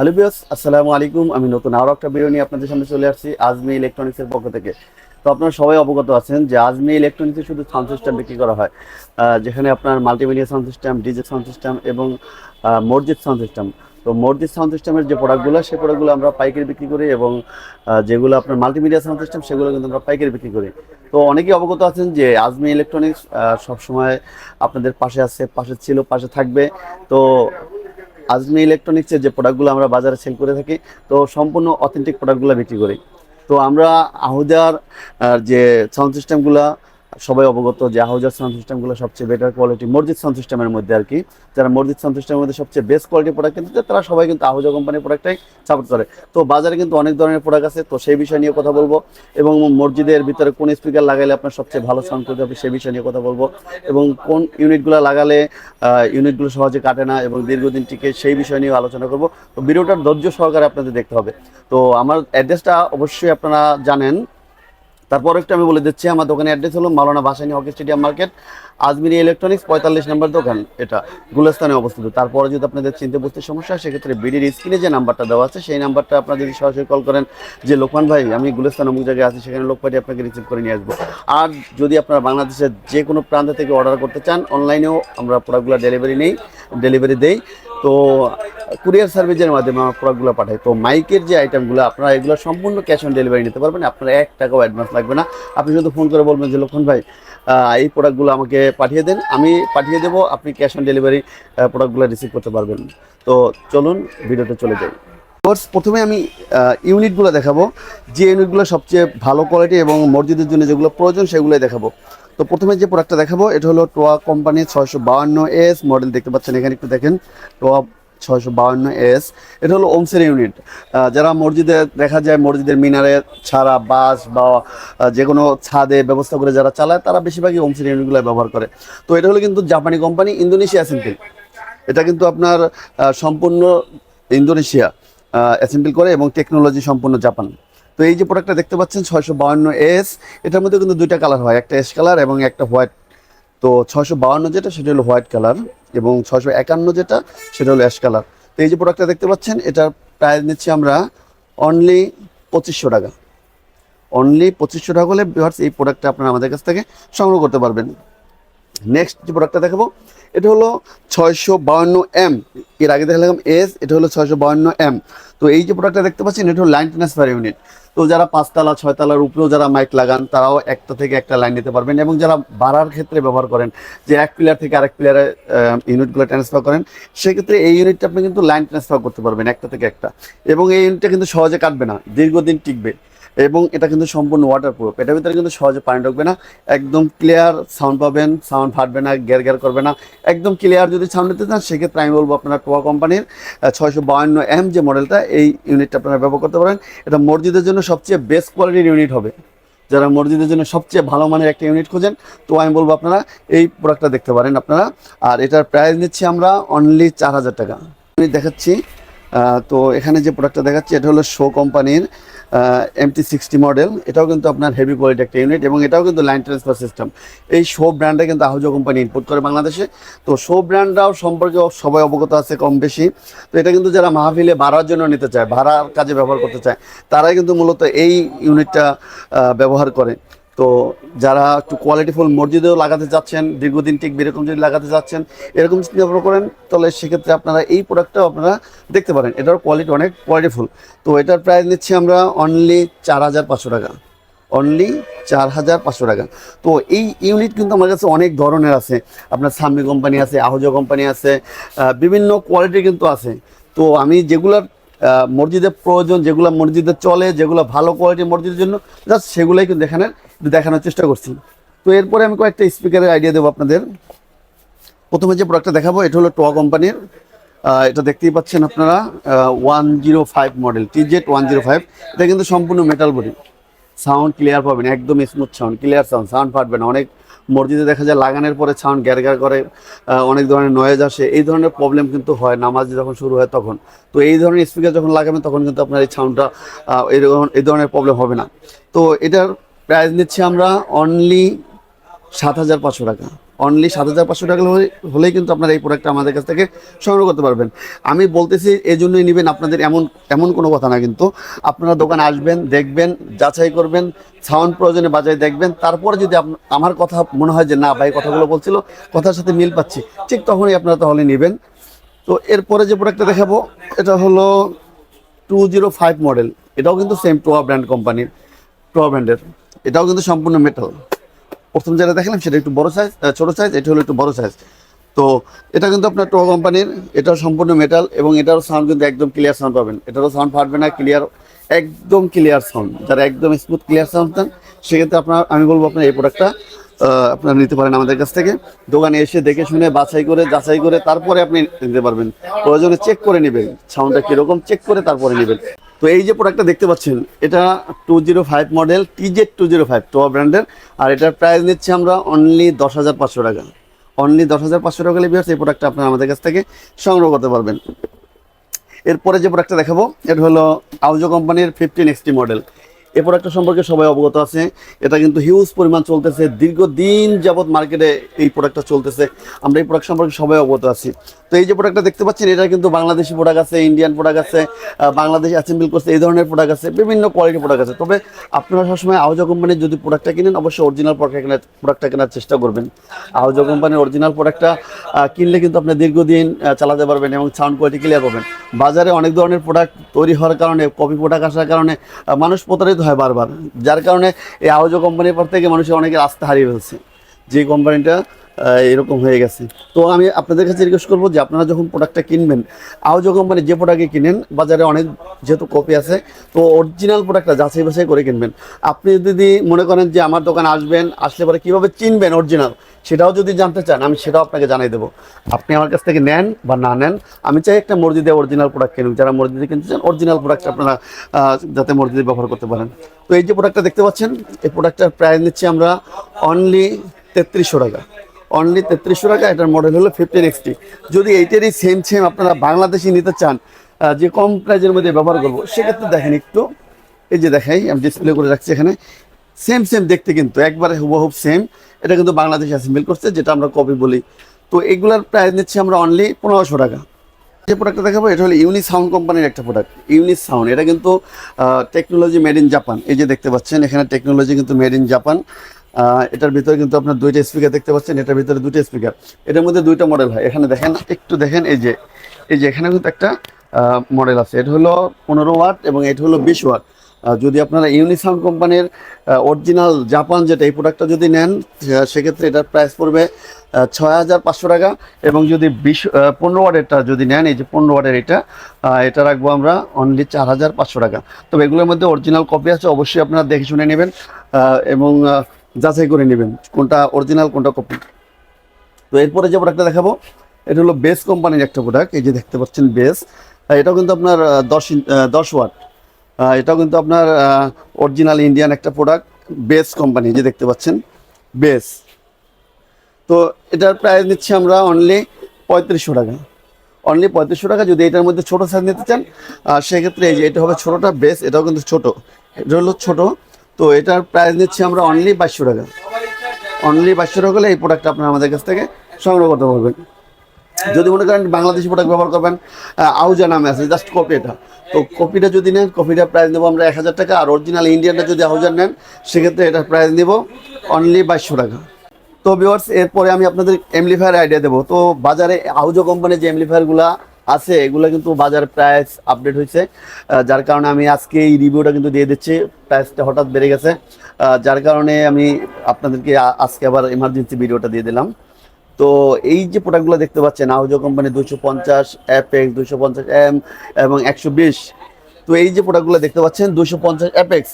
Hello বিয়স আসসালামু আলাইকুম। আমি নতুন আরও একটা ভিডিও নিয়ে আপনাদের সামনে চলে আসছি, আজমি ইলেকট্রনিক্সের পক্ষ থেকে। তো আপনারা সবাই অবগত আছেন যে আজমি ইলেকট্রনিক্সে শুধু সাউন্ড সিস্টেম বিক্রি করা হয়। যেখানে আপনার multimedia sound system DJ sound system এবং মসজিদ সাউন্ড সিস্টেম তো মসজিদ সাউন্ড সিস্টেমের যে প্রোডাক্টগুলো সেই প্রোডাক্টগুলো আমরা পাইকারি বিক্রি করি এবং যেগুলো আপনার মাল্টিমিডিয়া সাউন্ড সিস্টেম সেগুলো কিন্তু আমরা পাইকারি বিক্রি করি। তো অনেকেই অবগত আছেন যে আজমি ইলেকট্রনিক্স সবসময় আপনাদের পাশে আছে, পাশে ছিল, পাশে থাকবে। তো আজমি ইলেকট্রনিক্সের যে প্রোডাক্টগুলো আমরা বাজারে সেল করে থাকি তো সম্পূর্ণ অথেন্টিক প্রোডাক্টগুলো বিক্রি করি। তো আমরা আহুদার আহ, যে সাউন্ড সিস্টেমগুলো সবাই অবগত যে আহুজার সাউন্ড সিস্টেমগুলো সবচেয়ে বেটার কোয়ালিটি মসজিদ সাউন্ড সিস্টেমের মধ্যে আর কি। যারা মসজিদ সাউন্ড সিস্টেমের মধ্যে সবচেয়ে বেস্ট কোয়ালিটি প্রোডাক্ট কিনতে তারা সবাই কিন্তু আহুজা কোম্পানির প্রোডাক্টটাই সাপোর্ট করে। তো বাজারে কিন্তু অনেক ধরনের প্রোডাক্ট আছে, তো সেই বিষয় নিয়ে কথা বলব। এবং মসজিদের ভিতরে কোন স্পিকার লাগালে আপনার সবচেয়ে ভালো সাউন্ড করতে হবে সেই বিষয় নিয়ে কথা বলব। এবং কোন ইউনিটগুলো লাগালে ইউনিটগুলো সহজে কাটে না এবং দীর্ঘদিন টিকে, সেই বিষয় নিয়ে আলোচনা করব। তো ভিডিওটার ধৈর্য সহকারে আপনাদের দেখতে হবে। তো আমার অ্যাড্রেসটা অবশ্যই আপনারা জানেন। তারপর একটু আমি বলে দিচ্ছি, আমার দোকানের অ্যাড্রেস হলো Maulana Bhasani hockey stadium market, Ajmiri electronics পঁয়তাল্লিশ নম্বর দোকান, এটা গুলস্তানে অবস্থিত। তারপরে যদি আপনাদের চিনতে বুঝতে সমস্যা হয়, সেক্ষেত্রে বিডির স্ক্রিনে যে নাম্বারটা দেওয়া আছে, সেই নাম্বারটা আপনারা যদি সরাসরি কল করেন, যে লোকমান ভাই, আমি গুলস্তান অমুক জায়গায় আছি, সেখানে লোক পাঠিয়ে আপনাকে রিসিভ করে নিয়ে আসব। আর যদি আপনারা বাংলাদেশের যে কোনো প্রান্ত থেকে অর্ডার করতে চান অনলাইনেও আমরা প্রোডাক্টগুলো ডেলিভারি নেই ডেলিভারি দেই। তো কুরিয়ার সার্ভিসের মাধ্যমে আমার প্রোডাক্টগুলো পাঠাই। তো মাইকের যে আইটেমগুলো আপনারা এগুলো সম্পূর্ণ ক্যাশ অন ডেলিভারি নিতে পারবেন। আপনার এক টাকাও অ্যাডভান্স লাগবে না। আপনি শুধু ফোন করে বলবেন যে লক্ষণ ভাই এই প্রোডাক্টগুলো আমাকে পাঠিয়ে দেন। আমি পাঠিয়ে দেবো। আপনি ক্যাশ অন ডেলিভারি প্রোডাক্টগুলো রিসিভ করতে পারবেন। তো চলুন ভিডিওতে চলে যাই। First, প্রথমে আমি ইউনিটগুলো দেখাবো। যে ইউনিটগুলো সবচেয়ে ভালো কোয়ালিটি এবং মসজিদের জন্য যেগুলো প্রয়োজন সেগুলোই দেখাবো। তো প্রথমে যে প্রোডাক্টটা দেখাবো, এটা হলো টোয়া কোম্পানির ছয়শো বাউান্ন এস মডেল দেখতে পাচ্ছেন এখানে একটু দেখেন। টোয়া ছয়শো বাউান্ন এস এটা হলো ওমসের ইউনিট যারা মসজিদে, দেখা যায় মসজিদের মিনারে ছাড়া বাস বা যে কোনো ছাদে ব্যবস্থা করে যারা চালায়, তারা বেশিরভাগই ওমসের ইউনিটগুলো ব্যবহার করে। তো এটা হলো কিন্তু জাপানি কোম্পানি ইন্দোনেশিয়া অ্যাসেম্বল এটা কিন্তু আপনার সম্পূর্ণ ইন্দোনেশিয়া অ্যাসেম্বল করে এবং টেকনোলজি সম্পূর্ণ জাপান তো এই যে প্রোডাক্টটা দেখতে পাচ্ছেন, ছয়শো বাউান্ন এস এটার মধ্যে কিন্তু দুইটা কালার হয়, একটা এস কালার এবং একটা হোয়াইট তো ছয়শো বাউান্ন যেটা, সেটা হলো হোয়াইট কালার এবং ছয়শো একান্ন যেটা, সেটা হলো অ্যাশ কালার তো এই যে প্রোডাক্টটা দেখতে পাচ্ছেন, এটার প্রাইস নিচ্ছি আমরা অনলি পঁচিশশো টাকা। অনলি পঁচিশশো টাকা হলে ভিউয়ার্স এই প্রোডাক্টটা আপনারা আমাদের কাছ থেকে সংগ্রহ করতে পারবেন। নেক্সট যে প্রোডাক্টটা দেখাবো, এটা হলো ছয়শো বাউন্ন এম এর আগে দেখালাম এস এটা হলো ছয়শো বাউন্ন এম তো এই যে প্রোডাক্টটা দেখতে পাচ্ছেন, এটা হলো লাইন ট্রান্সফার ইউনিট তো যারা পাঁচতলা, ছয়তলার উপরেও যারা মাইক লাগান, তারাও একটা থেকে একটা লাইন নিতে পারবেন এবং যারা বাড়ার ক্ষেত্রে ব্যবহার করেন, যে এক প্লেয়ার থেকে আরেক প্লেয়ারে ইউনিটগুলো ট্রান্সফার করেন, সেক্ষেত্রে এই ইউনিটটা আপনি কিন্তু লাইন ট্রান্সফার করতে পারবেন একটা থেকে একটা। এবং এই ইউনিটটা কিন্তু সহজে কাটবে না, দীর্ঘদিন টিকবে। এবং এটা কিন্তু সম্পূর্ণ ওয়াটার প্রুফ এটার ভিতরে কিন্তু সহজে পানি ঢুকবে না, একদম ক্লিয়ার সাউন্ড পাবেন সাউন্ড ফাটবে না গ্যার গ্যার করবে না, একদম ক্লিয়ার যদি সাউন্ড নিতে চান, সেক্ষেত্রে আমি বলব আপনারা টোয়া কোম্পানির ছয়শো বাউন্ন এম যে মডেলটা এই ইউনিটটা আপনারা ব্যবহার করতে পারেন। এটা মসজিদের জন্য সবচেয়ে বেস্ট কোয়ালিটির ইউনিট হবে। যারা মসজিদের জন্য সবচেয়ে ভালো মানের একটা ইউনিট খোঁজেন, তো আমি বলব আপনারা এই প্রোডাক্টটা দেখতে পারেন আপনারা। আর এটার প্রাইস নিচ্ছি আমরা অনলি চার হাজার টাকা। আমি দেখাচ্ছি তো এখানে যে প্রোডাক্টটা দেখাচ্ছি, এটা হলো শো কোম্পানির এমটি সিক্সটি মডেল এটাও কিন্তু আপনার হেভি কোয়ালিটি একটা ইউনিট এবং এটাও কিন্তু লাইন ট্রান্সফার সিস্টেম এই সব ব্র্যান্ডে কিন্তু আহুজো কোম্পানি ইনপুট করে বাংলাদেশে। তো সব ব্র্যান্ডরাও সম্পর্কে সবাই অবগত আছে কম বেশি। তো এটা কিন্তু যারা মাহফিলে ভাড়ার জন্য নিতে চায় ভাড়ার কাজে ব্যবহার করতে চায়, তারাই কিন্তু মূলত এই ইউনিটটা ব্যবহার করে। তো যারা একটু কোয়ালিটিফুল মসজিদেও লাগাতে চাচ্ছেন, দীর্ঘদিন ঠিক এরকম যদি লাগাতে চাচ্ছেন, এরকম চিন্তা ভাবনা করেন, তাহলে সেক্ষেত্রে আপনারা এই প্রোডাক্টটাও আপনারা দেখতে পারেন। এটার কোয়ালিটি অনেক কোয়ালিটিফুল তো এটার প্রাইস নিচ্ছি আমরা অনলি চার হাজার পাঁচশো টাকা। অনলি চার হাজার পাঁচশো টাকা। তো এই ইউনিট কিন্তু আমার কাছে অনেক ধরনের আছে। আপনার সামনি কোম্পানি আছে, আহুজো কোম্পানি আছে বিভিন্ন কোয়ালিটি কিন্তু আছে। তো আমি যেগুলার মসজিদের প্রয়োজন, যেগুলো মসজিদে চলে, যেগুলো ভালো কোয়ালিটির মসজিদের জন্য জাস্ট সেগুলোই কিন্তু দেখানোর দেখানোর চেষ্টা করছি। তো এরপরে আমি কয়েকটা স্পিকারের আইডিয়া দেবো আপনাদের। প্রথমে যে প্রোডাক্টটা দেখাবো, এটা হলো টোয়া কোম্পানির এটা দেখতেই পাচ্ছেন আপনারা one zero five model T Z one zero five এটা কিন্তু সম্পূর্ণ মেটাল বডি সাউন্ড ক্লিয়ার পাবেন, একদম smooth sound clear sound sound ফাটবে না। অনেক মসজিদে দেখা যায় লাগানোর পরে সাউন্ড গ্যার গ্যার করে অনেক ধরনের নয়েজ আসে। এই ধরনের প্রবলেম কিন্তু হয় নামাজ যখন শুরু হয় তখন। তো এই ধরনের স্পিকার যখন লাগাবেন তখন কিন্তু আপনার এই সাউন্ডটা এরকম এই ধরনের প্রবলেম হবে না। তো এটার প্রাইস নিচ্ছি আমরা অনলি সাত হাজার পাঁচশো টাকা। অনলি সাত হাজার পাঁচশো টাকা হলে- হলেই কিন্তু আপনারা এই প্রোডাক্টটা আমাদের কাছ থেকে সংগ্রহ করতে পারবেন। আমি বলতেছি এই জন্যই নেবেন, আপনাদের এমন এমন কোনো কথা না কিন্তু। আপনারা দোকানে আসবেন, দেখবেন, যাচাই করবেন সাউন্ড প্রয়োজনে বাজায় দেখবেন। তারপরে যদি আমার কথা মনে হয় যে না ভাই কথাগুলো বলছিল, কথার সাথে মিল পাচ্ছি, ঠিক তখনই আপনারা তাহলে নেবেন। তো এরপরে যে প্রোডাক্টটা দেখাবো, এটা হলো টু জিরো ফাইভ মডেল। এটাও কিন্তু সেম টোয়া ব্র্যান্ড কোম্পানির টোয়া ব্র্যান্ডের এটাও কিন্তু সম্পূর্ণ মেটাল প্রথম যেটা দেখালাম সেটা একটু বড় সাইজ ছোট সাইজ এটা হলো একটু বড় সাইজ তো এটা কিন্তু আপনার টোয়া কোম্পানির, এটাও সম্পূর্ণ মেটাল এবং এটারও সাউন্ড কিন্তু একদম ক্লিয়ার সাউন্ড পাবেন। এটারও সাউন্ড ফাটবে না ক্লিয়ার একদম ক্লিয়ার সাউন্ড যারা একদম স্মুথ ক্লিয়ার সাউন্ড চান সেক্ষেত্রে আপনার, আমি বলব আপনার এই প্রোডাক্টটা আপনারা নিতে পারেন আমাদের কাছ থেকে। দোকানে এসে দেখে শুনে, বাছাই করে, যাচাই করে, তারপরে আপনি নিতে পারবেন। প্রয়োজনে চেক করে নেবেন। সাউন্ডটা কীরকম চেক করে তারপরে নেবেন। তো এই যে প্রোডাক্টটা দেখতে পাচ্ছেন, এটা two zero five model TZ two zero five TOA ব্র্যান্ডের আর এটার প্রাইস নিচ্ছি আমরা অনলি দশ হাজার পাঁচশো টাকা। অনলি দশ হাজার পাঁচশো টাকা লিবিয়ার্স এই প্রোডাক্টটা আপনারা আমাদের কাছ থেকে সংগ্রহ করতে পারবেন। এরপরে যে প্রোডাক্টটা দেখাবো, এটা হলো আউজো কোম্পানির ফিফটিন এক্সটি মডেল এই প্রোডাক্টটা সম্পর্কে সবাই অবগত আছে। এটা কিন্তু হিউজ পরিমাণ চলতেছে। দীর্ঘদিন যাবৎ মার্কেটে এই প্রোডাক্টটা চলতেছে। আমরা এই প্রোডাক্ট সম্পর্কে সবাই অবগত আছি। তো এই যে প্রোডাক্টটা দেখতে পাচ্ছেন, এটা কিন্তু বাংলাদেশি প্রোডাক্ট আছে ইন্ডিয়ান প্রোডাক্ট আছে বাংলাদেশি অ্যাসেম্বল করছে, এই ধরনের প্রোডাক্ট আছে, বিভিন্ন কোয়ালিটির প্রোডাক্ট আছে। তবে আপনারা সবসময় আউজো কোম্পানির যদি প্রোডাক্টটা কিনেন, অবশ্যই অরিজিনাল প্রোডাক্ট কেনার প্রোডাক্টটা কেনার চেষ্টা করবেন। আউজো কোম্পানির অরিজিনাল প্রোডাক্টটা কিনলে কিন্তু আপনি দীর্ঘদিন চালাতে পারবেন এবং সাউন্ড কোয়ালিটি ক্লিয়ার পাবেন। বাজারে অনেক ধরনের প্রোডাক্ট তৈরি হওয়ার কারণে কপি প্রোডাক্ট আসার কারণে মানুষ প্রতারিত হয় বারবার। যার কারণে এই আওয়াজ কোম্পানির পর থেকে মানুষের অনেকে রাস্তা হারিয়ে ফেলছে। যে কোম্পানিটা এরকম হয়ে গেছে। তো আমি আপনাদের কাছে রিকোয়েস্ট করব যে আপনারা যখন প্রোডাক্টটা কিনবেন আওয়াজ কোম্পানি যে প্রোডাক্টে কিনেন, বাজারে অনেক যেহেতু কপি আছে, তো অরিজিনাল প্রোডাক্টটা যাচাই বাছাই করে কিনবেন। আপনি যদি মনে করেন যে আমার দোকানে আসবেন, আসলে পরে কীভাবে চিনবেন অরিজিনাল সেটাও যদি জানতে চান, আমি সেটাও আপনাকে জানাই দেবো। আপনি আমার কাছ থেকে নেন বা না নেন, আমি চাই একটা মসজিদে অরিজিনাল প্রোডাক্ট কিনুন যারা মসজিদে কিনতে চান অরিজিনাল প্রোডাক্ট আপনারা যাতে মসজিদে ব্যবহার করতে পারেন। তো এই যে প্রোডাক্টটা দেখতে পাচ্ছেন, এই প্রোডাক্টটার প্রাইস নিচ্ছি আমরা অনলি তেত্রিশশো টাকা। অনলি তেত্রিশশো টাকা, এটার মডেল হলো ফিফটিন এক্সটি যদি এইটারই সেম সেম আপনারা বাংলাদেশি নিতে চান যে কম প্রাইজের মধ্যে ব্যবহার করব, সেক্ষেত্রে দেখেন একটু, এই যে দেখাই, আমি ডিসপ্লে করে রাখছি এখানে। সেম সেম দেখতে কিন্তু একবারে হুবহুব সেম এটা কিন্তু বাংলাদেশ অ্যাসেম্বল করছে, যেটা আমরা কপি বলি। তো এগুলার প্রাইস নিচ্ছি আমরা অনলি পনেরোশো টাকা। যে প্রোডাক্টটা দেখাবো, এটা হলো ইউনি সাউন্ড কোম্পানির একটা প্রোডাক্ট ইউনি সাউন্ড এটা কিন্তু টেকনোলজি মেড ইন জাপান এই যে দেখতে পাচ্ছেন, এখানে টেকনোলজি কিন্তু মেড ইন জাপান এটার ভিতরে কিন্তু আপনার দুইটা স্পিকার দেখতে পাচ্ছেন, এটার ভিতরে দুইটা স্পিকার এটার মধ্যে দুইটা মডেল হয়। এখানে দেখেন, একটু দেখেন, এই যে এই যে এখানে কিন্তু একটা মডেল আছে। এটা হলো পনেরো ওয়াট এবং এটা হলো বিশ ওয়াট যদি আপনারা ইউনিসাউন্ড কোম্পানির অরিজিনাল জাপান যেটা এই প্রোডাক্টটা যদি নেন সেক্ষেত্রে এটার প্রাইস পড়বে ছয় হাজার পাঁচশো টাকা। এবং যদি বিশ পনেরো ওয়ার্ডেরটা যদি নেন, এই যে পনেরো ওয়ার্ডের এটা এটা রাখব আমরা অনলি চার হাজার পাঁচশো টাকা। তবে এগুলোর মধ্যে অরিজিনাল কপি আছে, অবশ্যই আপনারা দেখে শুনে নেবেন এবং যাচাই করে নেবেন কোনটা অরিজিনাল কোনটা কপি তো এরপরে যে প্রোডাক্টটা দেখাবো, এটা হলো বেস কোম্পানির একটা প্রোডাক্ট এই যে দেখতে পাচ্ছেন বেস এটাও কিন্তু আপনার দশ দশ ওয়াট। এটাও কিন্তু আপনার অরিজিনাল ইন্ডিয়ান একটা প্রোডাক্ট বেস কোম্পানি যে দেখতে পাচ্ছেন বেস তো এটার প্রাইস নিচ্ছি আমরা অনলি পঁয়ত্রিশশো টাকা। অনলি পঁয়ত্রিশশো টাকা, যদি এটার মধ্যে ছোটো সাইজ নিতে চান সেক্ষেত্রে এই যে এটা হবে ছোটোটা বেস এটাও কিন্তু ছোট। এটা হলো ছোটো। তো এটার প্রাইস নিচ্ছি আমরা অনলি বাইশশো টাকা। অনলি বাইশশো টাকা হলে এই প্রোডাক্টটা আপনারা আমাদের কাছ থেকে সংগ্রহ করতে পারবেন। যদি মনে করেন বাংলাদেশি প্রোডাক্ট ব্যবহার করবেন আউজা নামে আছে জাস্ট কপি এটা। তো কপিটা যদি নেন কপিটা প্রাইস নেব আমরা এক হাজার টাকা। আর অরিজিনাল ইন্ডিয়ানটা যদি আউজার নেন, সেক্ষেত্রে এটার প্রাইস নেব অনলি বাইশশো টাকা। তো ভিওয়ার্স এরপরে আমি আপনাদের এমলিফায়ার আইডিয়া দেবো। তো বাজারে আউজো কোম্পানির যে এমলিফায়ারগুলো আছে, এগুলো কিন্তু বাজার প্রাইস আপডেট হয়েছে। যার কারণে আমি আজকে এই রিভিউটা কিন্তু দিয়ে দিচ্ছি। প্রাইসটা হঠাৎ বেড়ে গেছে। যার কারণে আমি আপনাদেরকে আজকে আবার এমার্জেন্সি ভিডিওটা দিয়ে দিলাম। তো এই যে প্রোডাক্টগুলো দেখতে পাচ্ছেন আউজো কোম্পানি দুশো পঞ্চাশ অ্যাপেক্স দুশো পঞ্চাশ এম এবং একশো বিশ। তো এই যে প্রোডাক্টগুলো দেখতে পাচ্ছেন দুশো পঞ্চাশ অ্যাপেক্স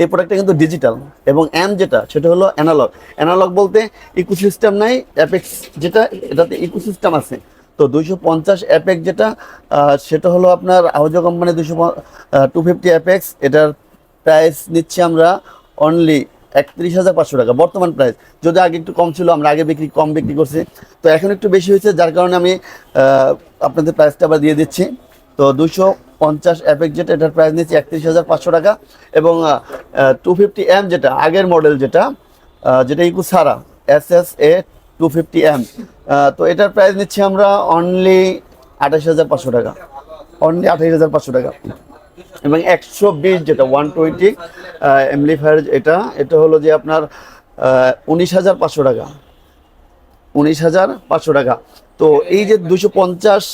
এই প্রোডাক্টটা কিন্তু ডিজিটাল এবং এম যেটা, সেটা হলো অ্যানালগ অ্যানালগ বলতে ইকোসিস্টেম নাই অ্যাপেক্স যেটা, এটাতে ইকোসিস্টেম আছে। তো দুইশো পঞ্চাশ অ্যাপেক্স যেটা সেটা হলো আপনার আউজো কোম্পানি দুশো টু ফিফটি অ্যাপেক্স এটার প্রাইস নিচ্ছি আমরা অনলি একত্রিশ হাজার পাঁচশো টাকা। বর্তমান প্রাইস যদি আগে একটু কম ছিল, আমরা আগে বিক্রি, কম বিক্রি করছি। তো এখন একটু বেশি হয়েছে, যার কারণে আমি আপনাদের প্রাইসটা আবার দিয়ে দিচ্ছি। তো দুশো পঞ্চাশ যেটা, এটার প্রাইস নিচ্ছি একত্রিশ হাজার পাঁচশো টাকা। এবং টু ফিফটি এম যেটা, আগের মডেল যেটা যেটা ইকু সারা S S A two fifty M তো এটার প্রাইস নিচ্ছি আমরা অনলি আঠাশ হাজার পাঁচশো টাকা। অনলি আঠাশ হাজার পাঁচশো টাকা। এবং একশো বিশ যেটা ওয়ান টোয়েন্টি এমলিফায়ার এটা এটা হলো যে আপনার উনিশ হাজার পাঁচশো টাকা। উনিশ হাজার পাঁচশো টাকা। তো এই যে দুশো পঞ্চাশ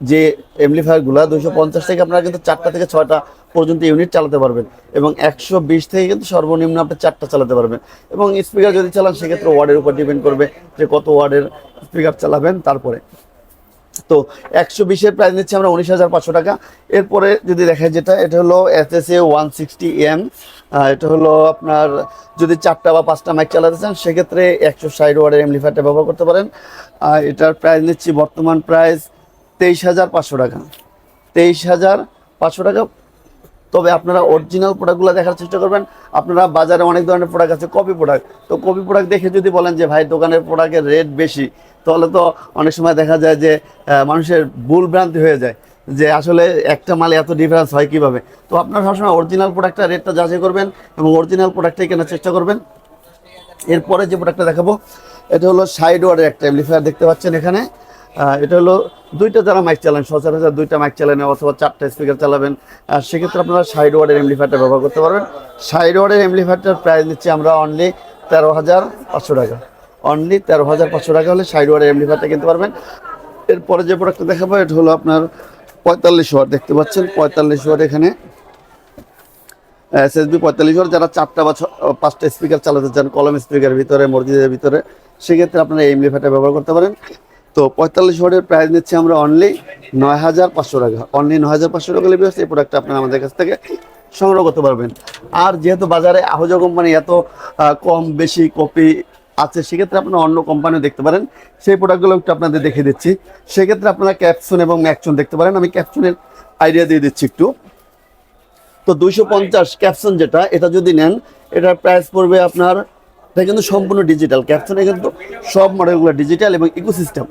যে এমলিফায়ারগুলো দুশো পঞ্চাশ থেকে আপনারা কিন্তু চারটা থেকে ছয়টা পর্যন্ত ইউনিট চালাতে পারবেন। এবং একশো বিশ থেকে কিন্তু সর্বনিম্ন আপনি চারটা চালাতে পারবেন। এবং স্পিকার যদি চালান, সেক্ষেত্রে ওয়ার্ডের উপর ডিপেন্ড করবে যে কত ওয়ার্ডের স্পিকার চালাবেন তারপরে। তো একশো বিশের প্রাইস নিচ্ছি আমরা উনিশ হাজার পাঁচশো টাকা। এরপরে যদি দেখা যেটা, এটা হলো S S A one sixty M এটা হলো আপনার যদি চারটা বা পাঁচটা মাইক চালাতে চান, সেক্ষেত্রে একশো ষাট ওয়ার্ডের এমলিফায়ারটা ব্যবহার করতে পারেন। আর এটার প্রাইস নিচ্ছি বর্তমান প্রাইস তেইশ হাজার পাঁচশো টাকা। তেইশ হাজার পাঁচশো টাকা তবে আপনারা অরিজিনাল প্রোডাক্টগুলো দেখার চেষ্টা করবেন। আপনারা বাজারে অনেক ধরনের প্রোডাক্ট আছে, কপি প্রোডাক্ট তো কপি প্রোডাক্ট দেখে যদি বলেন যে, ভাই, দোকানের প্রোডাক্টের রেট বেশি, তাহলে তো অনেক সময় দেখা যায় যে মানুষের ভুল ভ্রান্তি হয়ে যায় যে, আসলে একটা মালে এত ডিফারেন্স হয় কীভাবে? তো আপনারা সবসময় অরিজিনাল প্রোডাক্টটা রেটটা যাচাই করবেন এবং অরিজিনাল প্রোডাক্টটাই কেনার চেষ্টা করবেন। এরপরে যে প্রোডাক্টটা দেখাবো, এটা হলো সাইড ওয়ার্ডের একটা এমপ্লিফায়ার দেখতে পাচ্ছেন এখানে। এটা হলো দুইটা যারা মাইক চালান, সচরাচর দুইটা মাইক চালান অথবা চারটা স্পিকার চালাবেন সেক্ষেত্রে আপনারা সাইড ওয়ার্ডের এমপ্লিফায়ারটা ব্যবহার করতে পারবেন। সাইড ওয়ার্ডের এমপ্লিফায়ারটার প্রাইস নিচ্ছি আমরা অনলি তেরো হাজার পাঁচশো টাকা। অনলি তেরো হাজার পাঁচশো টাকা হলে সাইড ওয়ার্ডের এমপ্লিফায়ারটা কিনতে পারবেন। এরপরে যে প্রোডাক্টটা দেখাবো, এটা হলো আপনার পঁয়তাল্লিশ ওয়াট দেখতে পাচ্ছেন। পঁয়তাল্লিশ ওয়াট এখানে এসএসবি পঁয়তাল্লিশ ওয়াট যারা চারটা বা পাঁচটা স্পিকার চালাতে চান, কলম স্পিকার ভিতরে, মসজিদের ভিতরে, সেক্ষেত্রে আপনারা এই এমলিফায়ারটা ব্যবহার করতে পারেন। তো পঁয়তাল্লিশ ওয়াটের প্রাইস নিচ্ছি আমরা অনলি নয় হাজার পাঁচশো টাকা। অনলি নয় হাজার পাঁচশো টাকা লেগে এই প্রোডাক্টটা আপনারা আমাদের কাছ থেকে সংগ্রহ করতে পারবেন। আর যেহেতু বাজারে আহজা কোম্পানি এত কম, বেশি কপি আছে, সেক্ষেত্রে আপনারা অন্য কোম্পানিও দেখতে পারেন। সেই প্রোডাক্টগুলো একটু আপনাদের দেখে দিচ্ছি। সেক্ষেত্রে আপনারা ক্যাপসুন এবং ম্যাকচুন দেখতে পারেন। আমি ক্যাপসুনের আইডিয়া দিয়ে দিচ্ছি একটু। তো দুইশো পঞ্চাশ ক্যাপসন যেটা, এটা যদি নেন, এটার প্রাইস পড়বে আপনার এটা কিন্তু সম্পূর্ণ ডিজিটাল ক্যাপসনে কিন্তু সব মডেলগুলো ডিজিটাল এবং ইকোসিস্টেম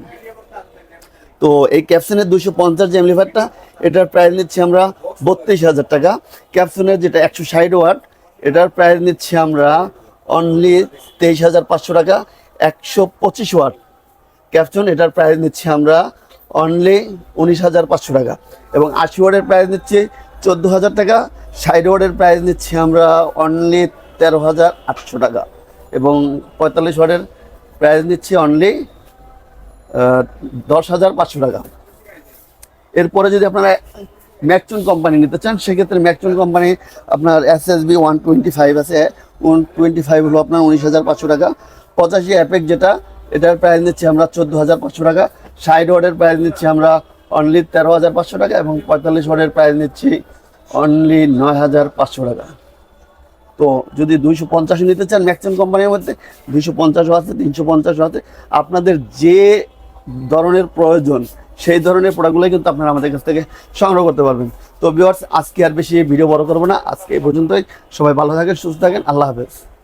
তো এই ক্যাপসনের দুশো পঞ্চাশ যে এমলিফারটা এটার প্রাইস নিচ্ছি আমরা বত্রিশ হাজার টাকা। ক্যাপসনের যেটা একশো ষাট ওয়াট এটার প্রাইস নিচ্ছি আমরা অনলি তেইশ হাজার পাঁচশো টাকা, একশো পঁচিশ ওয়াট ক্যাপশন এটার প্রাইস নিচ্ছি আমরা অনলি উনিশ হাজার পাঁচশো টাকা। এবং আশি ওয়ার্ডের প্রাইস নিচ্ছি চোদ্দ হাজার টাকা, ষাট ওয়ার্ডের প্রাইস নিচ্ছি আমরা অনলি তেরো হাজার আটশো টাকা। এবং পঁয়তাল্লিশ ওয়ার্ডের প্রাইস নিচ্ছি অনলি দশ হাজার পাঁচশো টাকা। এরপরে যদি আপনারা ম্যাকচুন কোম্পানি নিতে চান, সেক্ষেত্রে ম্যাকচুন কোম্পানি আপনার S S B one twenty five আছে। ওয়ান টোয়েন্টি ফাইভ হলো আপনার উনিশ হাজার পাঁচশো টাকা। পঁচাশি অ্যাপেক যেটা, এটার প্রাইস নিচ্ছি আমরা চোদ্দ হাজার পাঁচশো টাকা। ষাট ওয়ার্ডের প্রাইস নিচ্ছি আমরা অনলি তেরো হাজার পাঁচশো টাকা এবং পঁয়তাল্লিশ ওয়ার্ডের প্রাইস নিচ্ছি অনলি নয় হাজার পাঁচশো টাকা। তো যদি দুইশো পঞ্চাশ নিতে চান ম্যাক্সিমাম কোম্পানির মধ্যে, দুইশো পঞ্চাশও আছে, তিনশো পঞ্চাশও আছে, আপনাদের যে ধরনের প্রয়োজন, সেই ধরনের প্রোডাক্টগুলোই কিন্তু আপনারা আমাদের কাছ থেকে সংগ্রহ করতে পারবেন। তো বিওয়ার্স আজকে আর বেশি ভিডিও বড় করব না। আজকে এই পর্যন্তই। সবাই ভালো থাকেন, সুস্থ থাকেন। আল্লাহ হাফেজ।